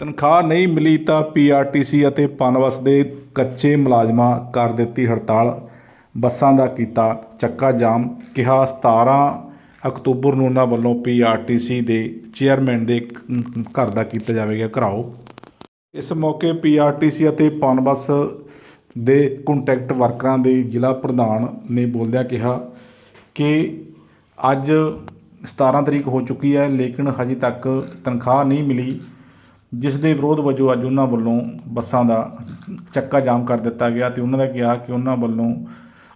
ਤਨਖਾਹ ਨਹੀਂ ਮਿਲੀ ਤਾਂ ਪੀਆਰਟੀਸੀ ਅਤੇ ਪਨਬਸ ਦੇ ਕੱਚੇ ਮੁਲਾਜ਼ਮਾਂ ਕਰ ਦਿੱਤੀ ਹੜਤਾਲ। ਬੱਸਾਂ ਦਾ ਕੀਤਾ ਚੱਕਾ ਜਾਮ, ਕਿਹਾ 17 ਅਕਤੂਬਰ ਨੂੰ ਉਹਨਾਂ ਵੱਲੋਂ ਪੀਆਰਟੀਸੀ ਦੇ ਚੇਅਰਮੈਨ ਦੇ ਘਰ ਦਾ ਕੀਤਾ ਜਾਵੇਗਾ ਘਰਾਓ। ਇਸ ਮੌਕੇ ਪੀਆਰਟੀਸੀ ਅਤੇ ਪਨਬਸ ਦੇ ਕੰਟੈਕਟ ਵਰਕਰਾਂ ਦੇ ਜ਼ਿਲ੍ਹਾ ਪ੍ਰਧਾਨ ਨੇ ਬੋਲਦਿਆਂ ਕਿਹਾ ਕਿ ਅੱਜ 17 ਤਰੀਕ ਹੋ ਚੁੱਕੀ ਹੈ, ਲੇਕਿਨ ਹਜੇ ਤੱਕ ਤਨਖਾਹ ਨਹੀਂ ਮਿਲੀ। ਜਿਸ ਦੇ ਵਿਰੋਧ ਵਜੋਂ ਅੱਜ ਉਹਨਾਂ ਵੱਲੋਂ ਬੱਸਾਂ ਦਾ ਚੱਕਾ ਜਾਮ ਕਰ ਦਿੱਤਾ ਗਿਆ ਤੇ ਉਹਨਾਂ ਦਾ ਕਿਹਾ ਕਿ ਉਹਨਾਂ ਵੱਲੋਂ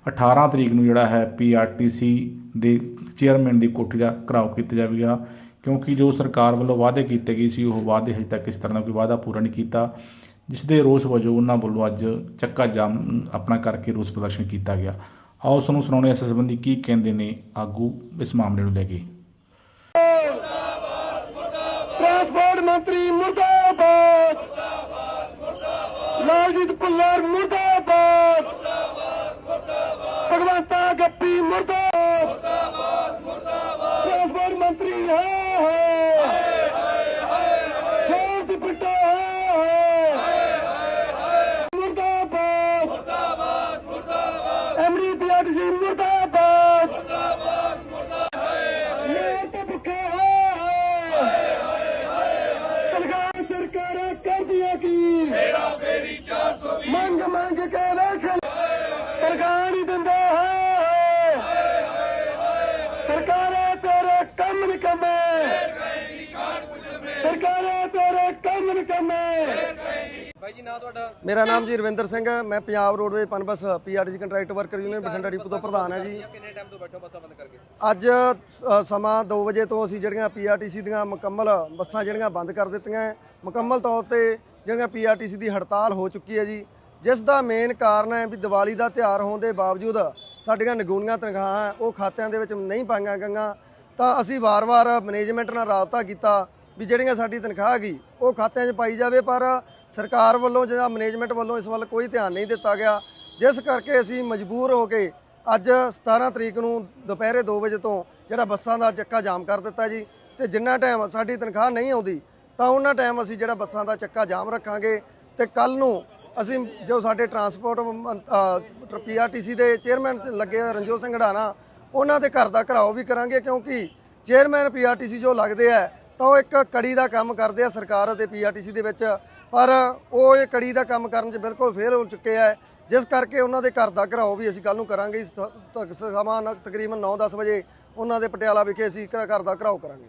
18 ਤਰੀਕ ਨੂੰ ਜਿਹੜਾ ਹੈ ਪੀਆਰਟੀਸੀ ਦੇ ਚੇਅਰਮੈਨ ਦੀ ਕੋਠੀ ਦਾ ਘਰਾਓ ਕੀਤਾ ਜਾਵੇਗਾ, ਕਿਉਂਕਿ ਜੋ ਸਰਕਾਰ ਵੱਲੋਂ ਵਾਅਦੇ ਕੀਤੇ ਗਏ ਸੀ, ਉਹ ਵਾਅਦੇ ਹਜੇ ਤੱਕ ਇਸ ਤਰ੍ਹਾਂ ਦਾ ਕੋਈ ਵਾਅਦਾ ਪੂਰਾ ਨਹੀਂ ਕੀਤਾ ਜਿਸ ਦੇ ਰੋਸ ਵਜੋਂ ਉਹਨਾਂ ਵੱਲੋਂ ਅੱਜ ਚੱਕਾ ਜਾਮ ਆਪਣਾ ਕਰਕੇ ਰੋਸ ਪ੍ਰਦਰਸ਼ਨ ਕੀਤਾ ਗਿਆ। ਆਓ ਤੁਹਾਨੂੰ ਸੁਣਾਉਣੇ ਇਸ ਸੰਬੰਧੀ ਕੀ ਕਹਿੰਦੇ ਨੇ ਆਗੂ ਇਸ ਮਾਮਲੇ ਨੂੰ ਲੈ ਕੇ। ਟਰਾਂਸਪੋਰਟ ਮੰਤਰੀ ਮੁਰਦਾਬਾਦ। ਲਾਲਜੀਤ ਭੁੱਲਰ ਮੁਰਦਾਬਾਦ। ਭਗਵੰਤਾ ਗੱਪੀ ਮੁਰਦਾਬਾਦ। ਟਰਾਂਸਪੋਰਟ ਮੰਤਰੀ ਹੈ ਹੈ। ਜੋਰ ਦੀ ਪਿੱਟਾ ਹੈ ਮੁਰਦਾਬਾਦ। ਮੁਰਦਾਬਾਦ ਮੁਰਦਾਬਾਦ। ਐਮਡੀ ਪੀਆਰਟੀਸੀ ਮੁਰਦਾਬਾਦ। ਸਰਕਾਰ ਕਰਦੀਆਂ ਕੀ? ਮੇਰਾ ਫੇਰੀ 420 ਮੰਗ ਮੰਗ ਕੇ ਵੇਖ ਸਰਕਾਰ ਹੀ ਦਿੰਦਾ ਹੈ ਸਰਕਾਰਾਂ ਤੇਰੇ ਕੰਮ ਨਿਕਮੇ ਸਰਕਾਰਾਂ ਤੇਰੇ ਕੰਮ ਨਿਕਮੇ ਮੇਰਾ ਨਾਮ ਜੀ ਰਵਿੰਦਰ ਸਿੰਘ ਹੈ। ਮੈਂ Punjab roadway PUNBUS PRT contract worker union Bathinda depot ਤੋਂ ਪ੍ਰਧਾਨ ਹਾਂ ਜੀ। ਕਿੰਨੇ ਟਾਈਮ ਤੋਂ ਬੈਠੋ ਬੱਸਾਂ ਬੰਦ ਕਰਕੇ? ਅੱਜ ਅ, ਸਮਾਂ 2 ਵਜੇ ਤੋਂ ਅਸੀਂ ਜਿਹੜੀਆਂ ਪੀਆਰਟੀਸੀ ਦੀਆਂ ਮੁਕੰਮਲ ਬੱਸਾਂ ਜਿਹੜੀਆਂ ਬੰਦ ਕਰ ਦਿੱਤੀਆਂ ਹੈ। ਮੁਕੰਮਲ ਤੌਰ ਤੇ ਜਿਹੜੀਆਂ ਪੀਆਰਟੀਸੀ ਦੀ ਹੜਤਾਲ ਹੋ ਚੁੱਕੀ ਹੈ ਜੀ ਜਿਸ ਦਾ ਮੇਨ ਕਾਰਨ ਹੈ ਵੀ ਦੀਵਾਲੀ ਦਾ ਤਿਉਹਾਰ ਹੋਣ ਦੇ ਬਾਵਜੂਦ ਸਾਡੀਆਂ ਨਗੂਨੀਆਂ ਤਨਖਾਹਾਂ ਉਹ ਖਾਤਿਆਂ ਦੇ ਵਿੱਚ ਨਹੀਂ ਪਾਈਆਂ ਗਈਆਂ। ਤਾਂ ਅਸੀਂ ਵਾਰ-ਵਾਰ ਮੈਨੇਜਮੈਂਟ ਨਾਲ ਰਾਬਤਾ ਕੀਤਾ ਵੀ ਜਿਹੜੀਆਂ ਸਾਡੀ ਤਨਖਾਹ ਹੈਗੀ ਉਹ ਖਾਤਿਆਂ 'ਚ ਪਾਈ ਜਾਵੇ ਪਰ ਸਰਕਾਰ ਵੱਲੋਂ ਜਾਂ ਮੈਨੇਜਮੈਂਟ ਵੱਲੋਂ ਇਸ ਵੱਲ ਕੋਈ ਧਿਆਨ ਨਹੀਂ ਦਿੱਤਾ ਗਿਆ। ਜਿਸ ਕਰਕੇ ਅਸੀਂ ਮਜਬੂਰ ਹੋ ਕੇ ਅੱਜ 17 ਤਰੀਕ ਨੂੰ ਦੁਪਹਿਰੇ 2 ਵਜੇ ਤੋਂ ਜਿਹੜਾ ਬੱਸਾਂ ਦਾ ਚੱਕਾ ਜਾਮ ਕਰ ਦਿੱਤਾ ਜੀ, ਤੇ ਜਿੰਨਾ ਟਾਈਮ ਸਾਡੀ ਤਨਖਾਹ ਨਹੀਂ ਆਉਂਦੀ, ਤਾਂ ਉਹਨਾਂ ਟਾਈਮ ਅਸੀਂ ਜਿਹੜਾ ਬੱਸਾਂ ਦਾ ਚੱਕਾ ਜਾਮ ਰੱਖਾਂਗੇ। ਤੇ ਕੱਲ ਨੂੰ ਅਸੀਂ ਜੋ ਸਾਡੇ ਟਰਾਂਸਪੋਰਟ ਪੀਆਰਟੀਸੀ ਦੇ ਚੇਅਰਮੈਨ ਲੱਗੇ ਰਣਜੋਤ ਸਿੰਘ ਢਾਣਾ ਉਹਨਾਂ ਦੇ ਘਰ ਦਾ ਘਰਾਓ ਵੀ ਕਰਾਂਗੇ, ਕਿਉਂਕਿ ਚੇਅਰਮੈਨ ਪੀਆਰਟੀਸੀ ਜੋ ਲੱਗਦੇ ਆ ਤਾਂ ਉਹ ਇੱਕ ਕੜੀ ਦਾ ਕੰਮ ਕਰਦੇ ਆ ਸਰਕਾਰ ਅਤੇ ਪੀਆਰਟੀਸੀ ਦੇ ਵਿੱਚ, ਪਰ ਉਹ ਇਹ ਕੜੀ ਦਾ ਕੰਮ ਕਰਨ 'ਚ ਬਿਲਕੁਲ ਫੇਲ ਹੋ ਚੁੱਕੇ ਆ। ਜਿਸ ਕਰਕੇ ਉਹਨਾਂ ਦੇ ਘਰ ਦਾ ਘਰਾਓ ਵੀ ਅਸੀਂ ਕੱਲ ਨੂੰ ਕਰਾਂਗੇ, ਇਸ ਸਮਾਂ ਤਕਰੀਬਨ 9-10 ਵਜੇ ਉਹਨਾਂ ਦੇ ਪਟਿਆਲਾ ਵਿਖੇ ਅਸੀਂ ਘਰ ਦਾ ਘਰਾਓ ਕਰਾਂਗੇ।